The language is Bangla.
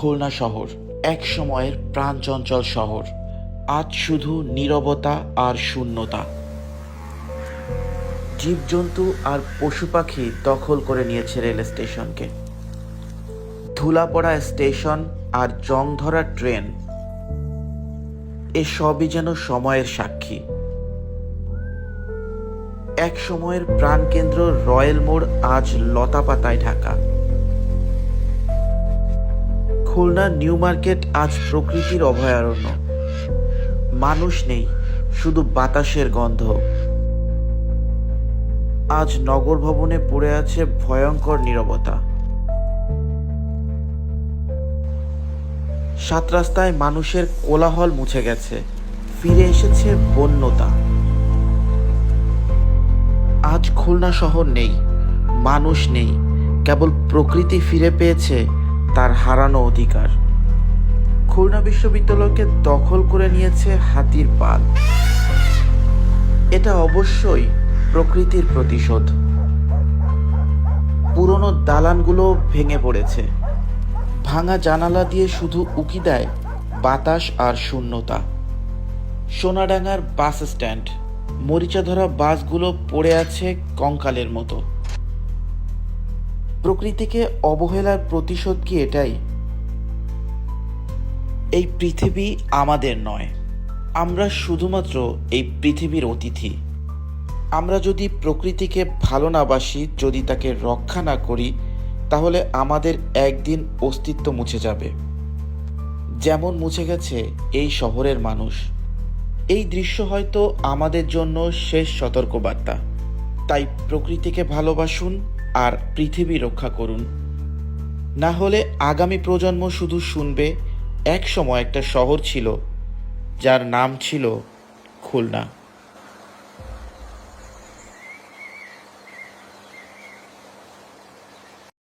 খুলনা শহর, এক সময়ের প্রাণচঞ্চল শহর। আজ শুধু নীরবতা আর শূন্যতা। জীবজন্তু আর পশু পাখি দখল করে নিয়েছে রেল স্টেশনকে। ধুলা পড়া স্টেশন আর জং ধরা ট্রেন, এ সবই যেন সময়ের সাক্ষী। এক সময়ের প্রাণকেন্দ্র রয়্যাল মোড় আজ লতাপাতায় ঢাকা। খুলনা নিউ মার্কেট আজ প্রকৃতির অভয়ারণ্য। মানুষ নেই, শুধু বাতাসের গন্ধ। আজ নগর ভবনে পড়ে আছে ভয়ঙ্কর নীরবতা। সাত রাস্তায় মানুষের কোলাহল মুছে গেছে, ফিরে এসেছে বন্যতা। আজ খুলনা শহর নেই, মানুষ নেই, কেবল প্রকৃতি ফিরে পেয়েছে তার হারানো অধিকার। খুলনা বিশ্ববিদ্যালয়কে দখল করে নিয়েছে হাতির পাল। এটা অবশ্যই প্রকৃতির প্রতিশোধ। পুরনো দালানগুলো ভেঙে পড়েছে। ভাঙা জানালা দিয়ে শুধু উকি দেয় বাতাস আর শূন্যতা। সোনাডাঙ্গার বাস স্ট্যান্ড মরিচা ধরা বাসগুলো পড়ে আছে কঙ্কালের মতো। প্রকৃতিকে অবহেলার প্রতিশোধ কি এটাই? এই পৃথিবী আমাদের নয়। আমরা শুধুমাত্র এই পৃথিবীর অতিথি। আমরা যদি প্রকৃতিকে ভালো না বাসি, যদি তাকে রক্ষা না করি, তাহলে আমাদের একদিন অস্তিত্ব মুছে যাবে। যেমন মুছে গেছে এই শহরের মানুষ। এই দৃশ্য হয়তো আমাদের জন্য শেষ সতর্কবার্তা। তাই প্রকৃতিকে ভালোবাসুন আর পৃথিবী রক্ষা করুন। না হলে আগামী প্রজন্ম শুধু শুনবে, এক সময় একটা শহর ছিল, যার নাম ছিল খুলনা।